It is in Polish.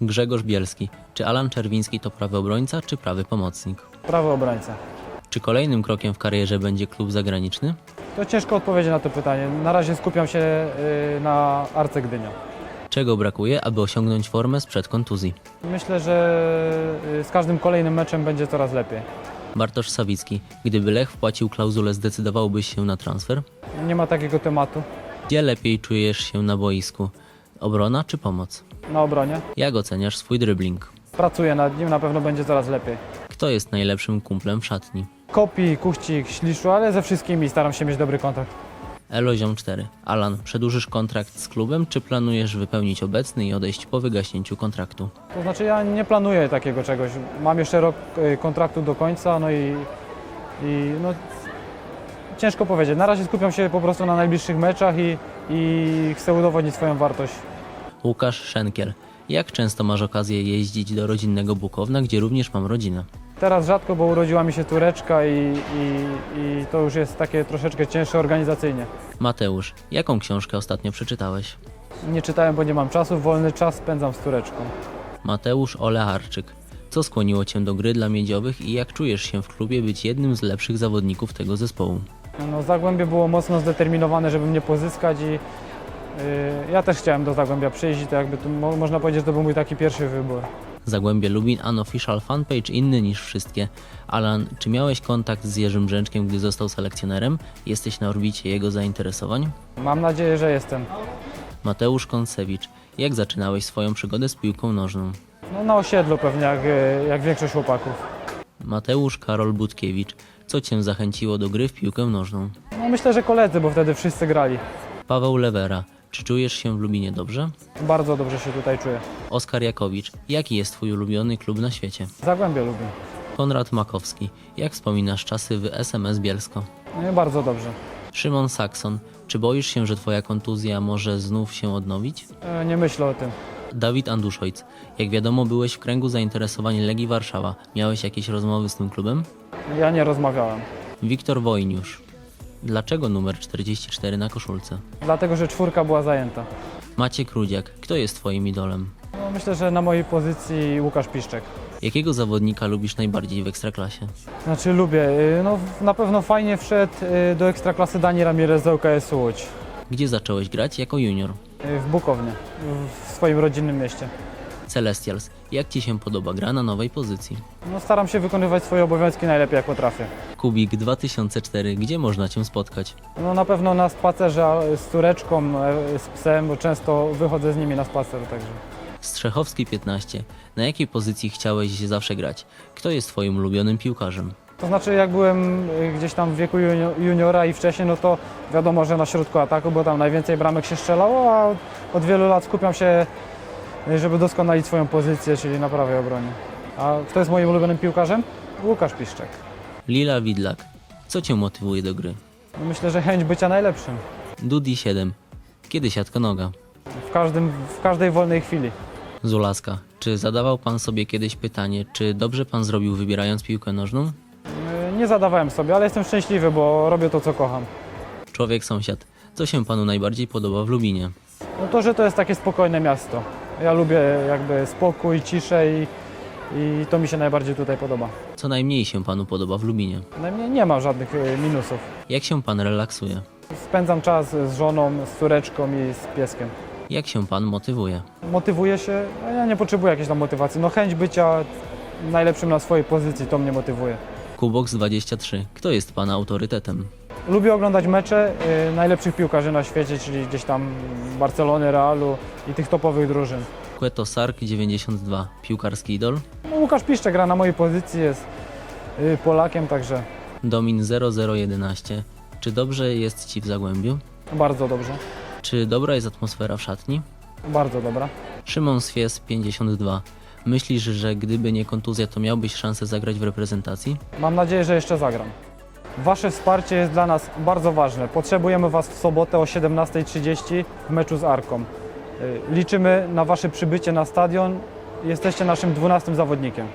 Grzegorz Bielski. Czy Alan Czerwiński to prawy obrońca, czy prawy pomocnik? Prawy obrońca. Czy kolejnym krokiem w karierze będzie klub zagraniczny? To ciężko odpowiedzieć na to pytanie. Na razie skupiam się y, na Arce Gdynia. Czego brakuje, aby osiągnąć formę sprzed kontuzji? Myślę, że y, z każdym kolejnym meczem będzie coraz lepiej. Bartosz Sawicki. Gdyby Lech wpłacił klauzulę, zdecydowałbyś się na transfer? Nie ma takiego tematu Gdzie lepiej czujesz się na boisku? Obrona czy pomoc? Na obronie. Jak oceniasz swój dribbling? Pracuję nad nim, na pewno będzie coraz lepiej. Kto jest najlepszym kumplem w szatni? Kopi, Kuchcik, Śliszu, ale ze wszystkimi staram się mieć dobry kontakt. Eloziom 4. Alan, przedłużysz kontrakt z klubem, czy planujesz wypełnić obecny i odejść po wygaśnięciu kontraktu? To znaczy ja nie planuję takiego czegoś. Mam jeszcze rok y, kontraktu do końca, no i, i no, ciężko powiedzieć. Na razie skupiam się po prostu na najbliższych meczach i, i chcę udowodnić swoją wartość. Łukasz Szenkiel. Jak często masz okazję jeździć do rodzinnego Bukowna, gdzie również mam rodzinę? Teraz rzadko, bo urodziła mi się Tureczka i, i, i to już jest takie troszeczkę cięższe organizacyjnie. Mateusz, jaką książkę ostatnio przeczytałeś? Nie czytałem, bo nie mam czasu, wolny czas spędzam z Tureczką. Mateusz Olearczyk. Co skłoniło Cię do gry dla miedziowych i jak czujesz się w klubie być jednym z lepszych zawodników tego zespołu? No, Zagłębie było mocno zdeterminowane, żeby mnie pozyskać i ja też chciałem do Zagłębia przyjść i to jakby to, mo, można powiedzieć, że to był mój taki pierwszy wybór. Zagłębie Lubin Unofficial Fanpage inny niż wszystkie. Alan, czy miałeś kontakt z Jerzym Brzęczkiem, gdy został selekcjonerem? Jesteś na orbicie jego zainteresowań? Mam nadzieję, że jestem. Mateusz Konsewicz. Jak zaczynałeś swoją przygodę z piłką nożną? No, na osiedlu pewnie, jak, y, jak większość chłopaków. Mateusz Karol Budkiewicz. Co Cię zachęciło do gry w piłkę nożną? No, myślę, że koledzy, bo wtedy wszyscy grali. Paweł Lewera. Czy czujesz się w Lubinie dobrze? Bardzo dobrze się tutaj czuję. Oskar Jakowicz. Jaki jest Twój ulubiony klub na świecie? Zagłębie lubię. Konrad Makowski. Jak wspominasz czasy w SMS Bielsko? No, bardzo dobrze. Szymon Sakson. Czy boisz się, że Twoja kontuzja może znów się odnowić? E, Nie myślę o tym. Dawid Anduszojc. Jak wiadomo, byłeś w kręgu zainteresowań Legii Warszawa. Miałeś jakieś rozmowy z tym klubem? Ja nie rozmawiałem. Wiktor Wojniusz. Dlaczego numer 44 na koszulce? Dlatego, że czwórka była zajęta. Maciek Rudziak. Kto jest Twoim idolem? No, myślę, że na mojej pozycji Łukasz Piszczek. Jakiego zawodnika lubisz najbardziej w Ekstraklasie? Znaczy lubię. y, No, na pewno fajnie wszedł y, do Ekstraklasy Dani Ramirez z ŁKS Łódź. Gdzie zacząłeś grać jako junior? y, W Bukownie, w swoim rodzinnym mieście. Celestials. Jak Ci się podoba gra na nowej pozycji? No, staram się wykonywać swoje obowiązki najlepiej jak potrafię. Kubik 2004. Gdzie można Cię spotkać? No, na pewno na spacerze z Tureczką, e, z psem, bo często wychodzę z nimi na spacer także. Strzechowski 15. Na jakiej pozycji chciałeś zawsze grać? Kto jest Twoim ulubionym piłkarzem? To znaczy jak byłem y, gdzieś tam w wieku junio- juniora i wcześniej, no to wiadomo, że na środku ataku, bo tam najwięcej bramek się strzelało, a od- wielu lat skupiam się, żeby doskonalić swoją pozycję, czyli na prawej obronie. A kto jest moim ulubionym piłkarzem? Łukasz Piszczek. Lila Widlak. Co Cię motywuje do gry? No Myślę, że chęć bycia najlepszym. Dudi 7. Kiedy siatka noga? W, każdym, w każdej wolnej chwili. Zulaska. Czy zadawał Pan sobie kiedyś pytanie, czy dobrze Pan zrobił wybierając piłkę nożną? Y, Nie zadawałem sobie, ale jestem szczęśliwy, bo robię to, co kocham. Człowiek sąsiad. Co się Panu najbardziej podoba w Lubinie? No to, że to jest takie spokojne miasto. Ja lubię jakby spokój, ciszę i, i to mi się najbardziej tutaj podoba. Co najmniej się Panu podoba w Lubinie? Najmniej nie ma żadnych y, minusów. Jak się Pan relaksuje? Spędzam czas z żoną, z córeczką i z pieskiem. Jak się Pan motywuje? Motywuję się, a ja nie potrzebuję jakiejś tam motywacji. No chęć bycia najlepszym na swojej pozycji, to mnie motywuje. Kubox 23. Kto jest Pana autorytetem? Lubię oglądać mecze y, najlepszych piłkarzy na świecie, czyli gdzieś tam Barcelony, Realu i tych topowych drużyn. Kweto Sark 92. Piłkarski idol? No, Łukasz Piszczek gra na mojej pozycji, jest y, Polakiem, także Domin 0011. Czy dobrze jest Ci w Zagłębiu? bardzo dobrze, Czy dobra jest atmosfera w szatni? bardzo dobra. Szymon Swies 52. Myślisz, że gdyby nie kontuzja, to miałbyś szansę zagrać w reprezentacji? Mam nadzieję, że jeszcze zagram. Wasze wsparcie jest dla nas bardzo ważne. Potrzebujemy Was w sobotę o 17.30 w meczu z Arką. Y, Liczymy na Wasze przybycie na stadion. Jesteście naszym 12 zawodnikiem.